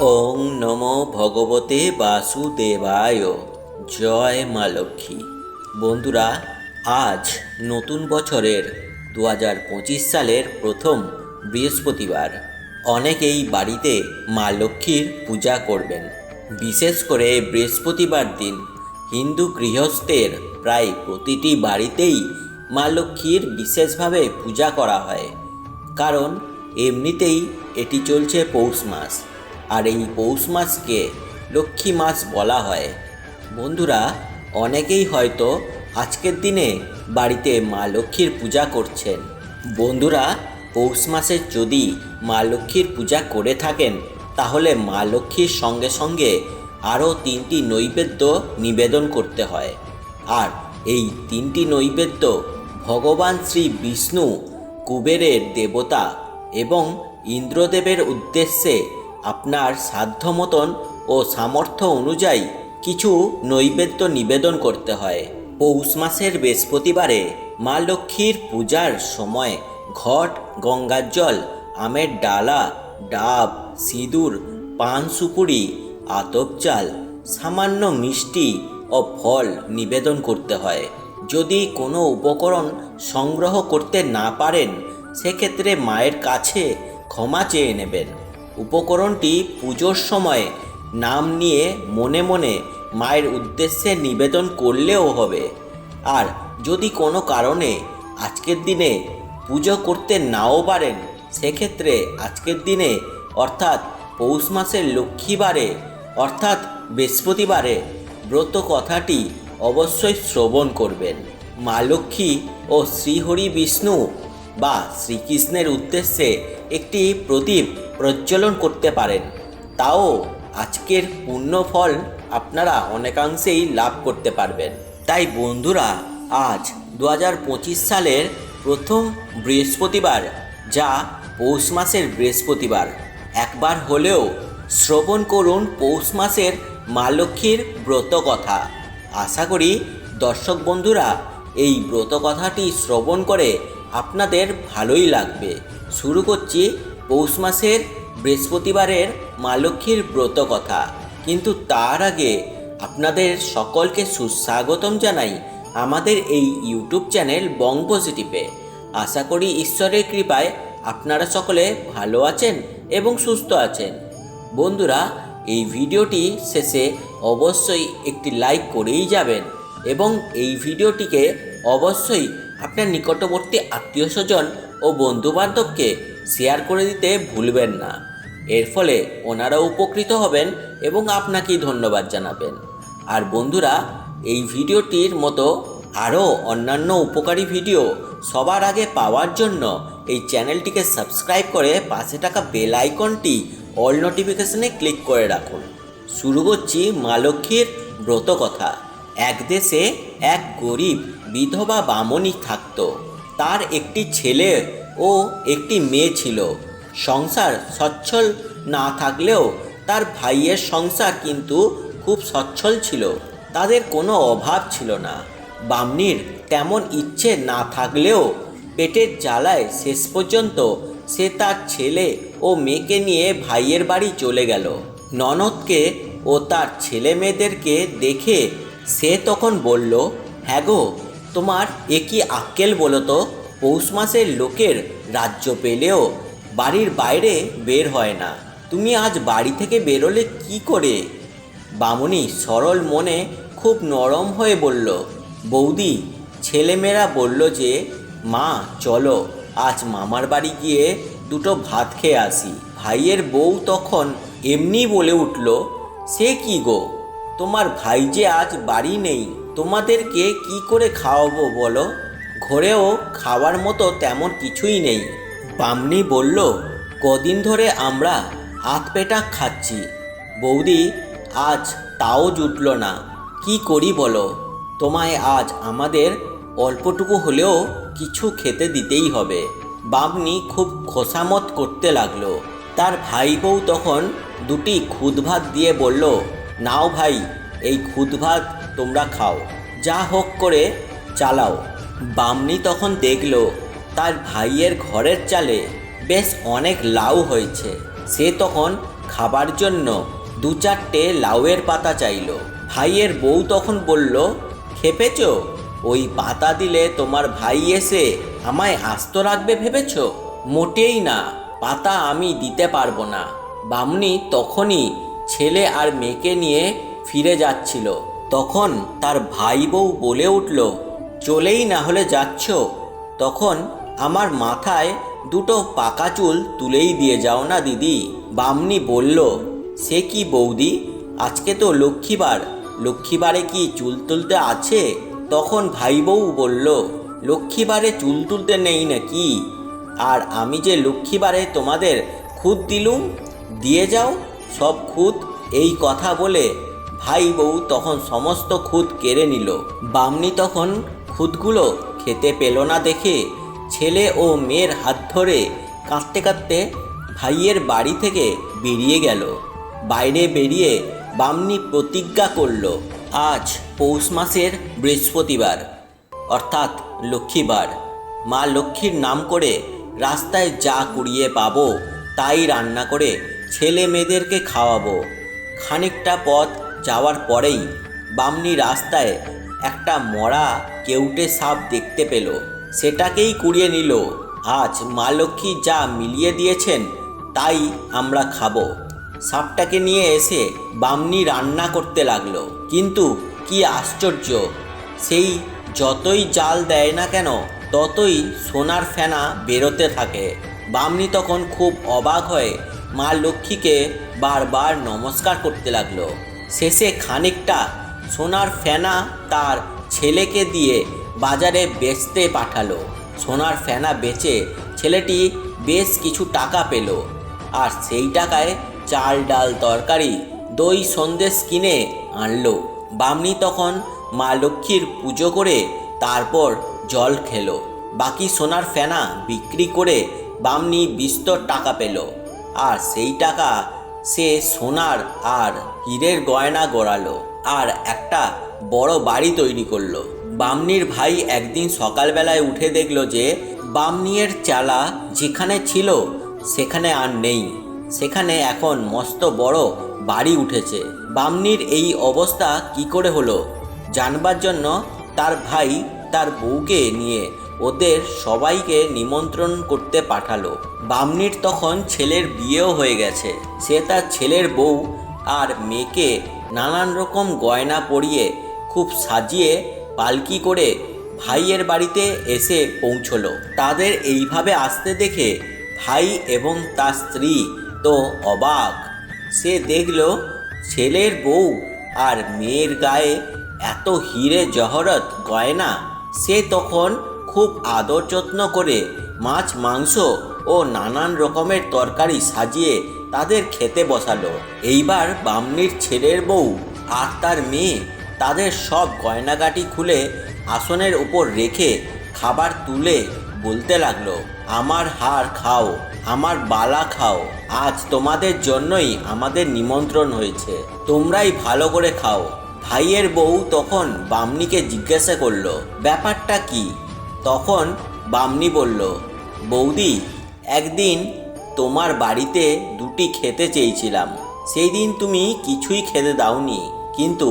ওং নমো ভগবতে বাসুদেবায়। জয় মা লক্ষ্মী। বন্ধুরা, আজ নতুন বছরের দু হাজার পঁচিশ সালের প্রথম বৃহস্পতিবার। অনেকেই বাড়িতে মা লক্ষ্মীর পূজা করবেন। বিশেষ করে বৃহস্পতিবার দিন হিন্দু গৃহস্থের প্রায় প্রতিটি বাড়িতেই মা লক্ষ্মীর বিশেষভাবে পূজা করা হয়। কারণ এমনিতেই এটি চলছে পৌষ মাস। আর এই পৌষ মাসকে লক্ষ্মী মাস বলা হয়। বন্ধুরা, অনেকেই হয়তো আজকের দিনে বাড়িতে মা লক্ষ্মীর পূজা করছেন। বন্ধুরা, পৌষ মাসে যদি মা লক্ষ্মীর পূজা করে থাকেন, তাহলে মা লক্ষ্মীর সঙ্গে সঙ্গে আরও তিনটি নৈবেদ্য নিবেদন করতে হয়। আর এই তিনটি নৈবেদ্য ভগবান শ্রী বিষ্ণু কুবেরের দেবতা এবং ইন্দ্রদেবের উদ্দেশ্যে আপনার সাধ্য মতন ও সামর্থ্য অনুযায়ী কিছু নৈবেদ্য নিবেদন করতে হয়। পৌষ মাসের বৃহস্পতিবারে মা লক্ষ্মীর পূজার সময় ঘট, গঙ্গার জল, আমের ডালা, ডাব, সিঁদুর, পান সুপুরি, আতপ চাল, সামান্য মিষ্টি ও ফল নিবেদন করতে হয়। যদি কোনো উপকরণ সংগ্রহ করতে না পারেন, সেক্ষেত্রে মায়ের কাছে ক্ষমা চেয়ে নেবেন। উপকরণটি পুজোর সময় নাম নিয়ে মনে মনে মায়ের উদ্দেশ্যে নিবেদন করলেও হবে। আর যদি কোনো কারণে আজকের দিনে পুজো করতে নাও পারেন, সেক্ষেত্রে আজকের দিনে, অর্থাৎ পৌষ মাসের লক্ষ্মীবারে, অর্থাৎ বৃহস্পতিবারে, ব্রত কথাটি অবশ্যই শ্রবণ করবেন। মা লক্ষ্মী ও শ্রীহরি বিষ্ণু বা শ্রীকৃষ্ণের উদ্দেশ্যে একটি প্রদীপ প্রজ্বলন করতে পারেন। তাও আজকের পুণ্য ফল আপনারা অনেকাংশেই লাভ করতে পারবেন। তাই বন্ধুরা, আজ দু হাজার পঁচিশ সালের প্রথম বৃহস্পতিবার, যা পৌষ মাসের বৃহস্পতিবার। একবার হলেও শ্রবণ করুন পৌষ মাসের মা লক্ষ্মীর ব্রত কথা। আশা করি দর্শক বন্ধুরা, এই ব্রত কথাটি শ্রবণ করে আপনাদের ভালোই লাগবে। শুরু করছি পৌষ মাসের বৃহস্পতিবারের মা লক্ষ্মীর ব্রত কথা। কিন্তু তার আগে আপনাদের সকলকে সুস্বাগতম জানাই আমাদের এই ইউটিউব চ্যানেল বং পজিটিভে। আশা করি ঈশ্বরের কৃপায় আপনারা সকলে ভালো আছেন এবং সুস্থ আছেন। বন্ধুরা, এই ভিডিওটি শেষে অবশ্যই একটি লাইক করেই যাবেন এবং এই ভিডিওটিকে অবশ্যই আপনার নিকটবর্তী আত্মীয় স্বজন ও বন্ধুবান্ধবকে শেয়ার করে দিতে ভুলবেন না। এর ফলে ওনারা উপকৃত হবেন এবং আপনাকেই ধন্যবাদ জানাবেন। আর বন্ধুরা, এই ভিডিওটির মতো আরও অন্যান্য উপকারী ভিডিও সবার আগে পাওয়ার জন্য এই চ্যানেলটিকে সাবস্ক্রাইব করে পাশে থাকা বেল আইকনটি অল নোটিফিকেশনে ক্লিক করে রাখুন। শুরু করছি মা লক্ষ্মীর ব্রত কথা। এক দেশে এক গরিব বিধবা বামনী থাকত। তার একটি ছেলে ও একটি মেয়ে ছিল। সংসার সচ্ছল না থাকলেও তার ভাইয়ের সংসার কিন্তু খুব সচ্ছল ছিল। তাদের কোনো অভাব ছিল না। বামনির তেমন ইচ্ছে না থাকলেও পেটের জ্বালায় শেষ পর্যন্ত সে তার ছেলে ও মেয়েকে নিয়ে ভাইয়ের বাড়ি চলে গেল। ননদকে ও তার ছেলে মেয়েদেরকে দেখে সে তখন বলল হ্যাঁ গো, তোমার এ আক্কেল বলো তো? পৌষ মাসের লোকের রাজ্য পেলেও বাড়ির বাইরে বের হয় না। তুমি আজ বাড়ি থেকে বেরোলে কি করে? বামুনি সরল মনে খুব নরম হয়ে বলল, বৌদি, ছেলেমেয়েরা বলল যে, মা, চলো, আজ মামার বাড়ি গিয়ে দুটো ভাত খেয়ে আসি। ভাইয়ের বউ তখন এমনি বলে উঠল, সে কি গো? তোমার ভাই যে আজ বাড়ি নেই, তোমাদেরকে কি করে খাওয়াবো বলো? ঘরেও খাওয়ার মতো তেমন কিছুই নেই। বামনি বলল, কদিন ধরে আমরা হাত পেটা খাচ্ছি। বৌদি, আজ তাও জুটল না। কি করি বলো? তোমায় আজ আমাদের অল্পটুকু হলেও কিছু খেতে দিতেই হবে। বামনি খুব খোসামত করতে লাগল। তার ভাই বউ তখন দুটি খুদ ভাত দিয়ে বলল, নাও ভাই, এই খুদ ভাত তোমরা খাও। যা হোক করে চালাও। বামনি তখন দেখল, তার ভাইয়ের ঘরের চালে বেশ অনেক লাউ হয়েছে। সে তখন খাবার জন্য দু চারটে লাউয়ের পাতা চাইলো। ভাইয়ের বউ তখন বলল, খেপেছ? ওই পাতা দিলে তোমার ভাই এসে আমায় আস্ত রাখবে ভেবেছ? মোটেই না, পাতা আমি দিতে পারব না। বামনি তখনই ছেলে আর মেয়েকে নিয়ে ফিরে যাচ্ছিল। তখন তার ভাই বউ বলে উঠল চলেই না হলে যাচ্ছ। তখন আমার মাথায় দুটো পাকা চুল তুলেই দিয়ে যাও না দিদি, বামনি বলল। সে কি বৌদি? আজকে তো লক্ষ্মীবার। লক্ষ্মীবারে কি চুল তুলতে আছে? তখন ভাই বউ বলল, লক্ষ্মীবারে চুল তুলতে নেই নাকি? আর আমি যে লক্ষ্মীবারে তোমাদের খুদ দিলুম, দিয়ে যাও, সব খুদ এই কথা বলে ভাই বউ তখন সমস্ত খুদ কেড়ে নিল। বামনি তখন খুদগুলো খেতে পেল না দেখে ছেলে ও মেয়ের হাত ধরে কাঁদতে কাঁদতে ভাইয়ের বাড়ি থেকে বেরিয়ে গেল। বাইরে বেরিয়ে বামনি প্রতিজ্ঞা করল, আজ পৌষ মাসের বৃহস্পতিবার, অর্থাৎ লক্ষ্মীবার। মা লক্ষ্মীর নাম করে রাস্তায় যা কুড়িয়ে পাবো তাই রান্না করে ছেলে মেয়েদেরকে খাওয়াবো। খানিকটা পথ যাওয়ার পরেই বামনি রাস্তায় একটা মরা কেউটে সাপ দেখতে পেল। সেটাকেই কুড়িয়ে নিল। আজ মা লক্ষ্মী যা মিলিয়ে দিয়েছেন, তাই আমরা খাব। সাপটাকে নিয়ে এসে বামনি রান্না করতে লাগল। কিন্তু কি আশ্চর্য, সেই যতই জাল দেয় না কেন, ততই সোনার ফেনা বেরোতে থাকে। বামনি তখন খুব অবাক হয়ে মা লক্ষ্মীকে বারবার নমস্কার করতে লাগল। শেষে খানিকটা সোনার ফেনা তার ছেলেকে দিয়ে বাজারে বেচতে পাঠালো। সোনার ফেনা বেচে ছেলেটি বেশ কিছু টাকা পেল আর সেই টাকায় চাল, ডাল, তরকারি, দই, সন্দেশ কিনে আনলো। বামনি তখন মা লক্ষ্মীর পুজো করে তারপর জল খেলো। বাকি সোনার ফেনা বিক্রি করে বামনি বিস্তর টাকা পেল আর সেই টাকা সে সোনার আর হীরের গয়না গড়ালো। আর একটা বড় বাড়ি তৈরি করল। বামনির ভাই একদিন সকালবেলায় উঠে দেখল যে বামনিয়ের চালা যেখানে ছিল, সেখানে আর নেই। সেখানে এখন মস্ত বড় বাড়ি উঠেছে। বামনির এই অবস্থা কি করে হলো, জানবার জন্য তার ভাই তার বউকে নিয়ে ওদের সবাইকে নিমন্ত্রণ করতে পাঠালো। বামনির তখন ছেলের বিয়েও হয়ে গেছে। সে তার ছেলের বউ আর মেয়েকে নানান রকম গয়না পরিয়ে খুব সাজিয়ে পালকি করে ভাইয়ের বাড়িতে এসে পৌঁছলো। তাদের এইভাবে আসতে দেখে ভাই এবং তার স্ত্রী তো অবাক। সে দেখল ছেলের বউ আর মেয়ের গায়ে এত হিরে জহরত গয়না। সে তখন খুব আদর যত্ন করে মাছ, মাংস ও নানান রকমের তরকারি সাজিয়ে তাদের খেতে বসালো। এইবার বামনির ছেলের বউ আর তার মেয়ে তাদের সব গয়নাগাটি খুলে আসনের উপর রেখে খাবার তুলে বলতে লাগল, আমার হার খাও, আমার বালা খাও, আজ তোমাদের জন্যই আমাদের নিমন্ত্রণ হয়েছে, তোমরাই ভালো করে খাও। ভাইয়ের বউ তখন বামনিকে জিজ্ঞাসা করল, ব্যাপারটা কি? তখন বামনি বলল, বৌদি, একদিন তোমার বাড়িতে দুটি খেতে চেয়েছিলাম। সেই দিন তুমি কিছুই খেতে দাওনি। কিন্তু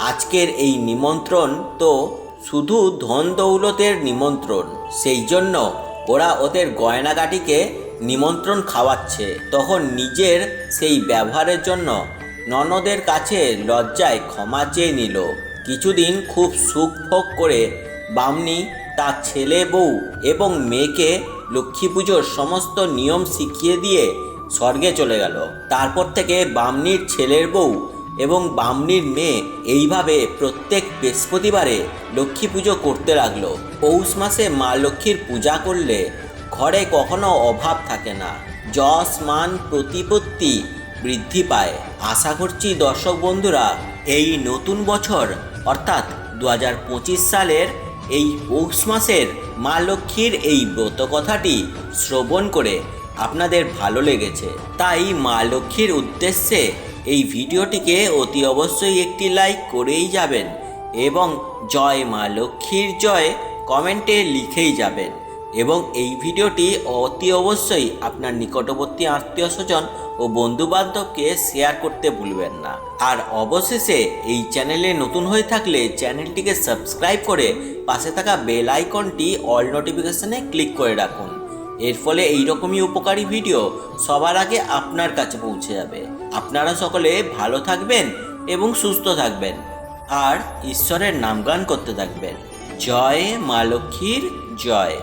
আজকের এই নিমন্ত্রণ তো শুধু ধন দৌলতের নিমন্ত্রণ। সেই জন্য ওরা ওদের গয়নাগাটিকে নিমন্ত্রণ খাওয়াচ্ছে। তখন নিজের সেই ব্যবহারের জন্য ননদের কাছে লজ্জায় ক্ষমা চেয়ে নিল। কিছুদিন খুব সুখ ভোগ করে বামনি তার ছেলে বউ এবং মেয়েকে লক্ষ্মী পুজোর সমস্ত নিয়ম শিখিয়ে দিয়ে স্বর্গে চলে গেল। তারপর থেকে বামনির ছেলের বউ এবং বামনির মেয়ে এইভাবে প্রত্যেক বৃহস্পতিবারে লক্ষ্মী পুজো করতে লাগল। পৌষ মাসে মা লক্ষ্মীর পূজা করলে ঘরে কখনো অভাব থাকে না। যশ, মান, প্রতিপত্তি বৃদ্ধি পায়। আশা করছি দর্শক বন্ধুরা, এই নতুন বছর অর্থাৎ দু হাজার পঁচিশ সালের এই পৌষ মাসের মা লক্ষ্মীর এই ব্রত কথাটি শ্রবণ করে আপনাদের ভালো লেগেছে। তাই মা লক্ষ্মীর উদ্দেশ্যে এই ভিডিওটিকে অতি অবশ্যই একটি লাইক করেই যাবেন এবং জয় মা লক্ষ্মীর জয় কমেন্টে লিখেই যাবেন। এবং এই ভিডিওটি অতি অবশ্যই আপনার নিকটবর্তী আত্মীয় স্বজন ও বন্ধু বান্ধবকে শেয়ার করতে ভুলবেন না। আর অবশেষে এই চ্যানেলে নতুন হয়ে থাকলে চ্যানেলটিকে সাবস্ক্রাইব করে পাশে থাকা বেল আইকনটি অল নোটিফিকেশনে ক্লিক করে রাখুন। এর ফলে এইরকমই উপকারী ভিডিও সবার আগে আপনার কাছে পৌঁছে যাবে। আপনারা সকলে ভালো থাকবেন এবং সুস্থ থাকবেন। আর ঈশ্বরের নামগান করতে থাকবেন। জয় মা লক্ষ্মীর জয়।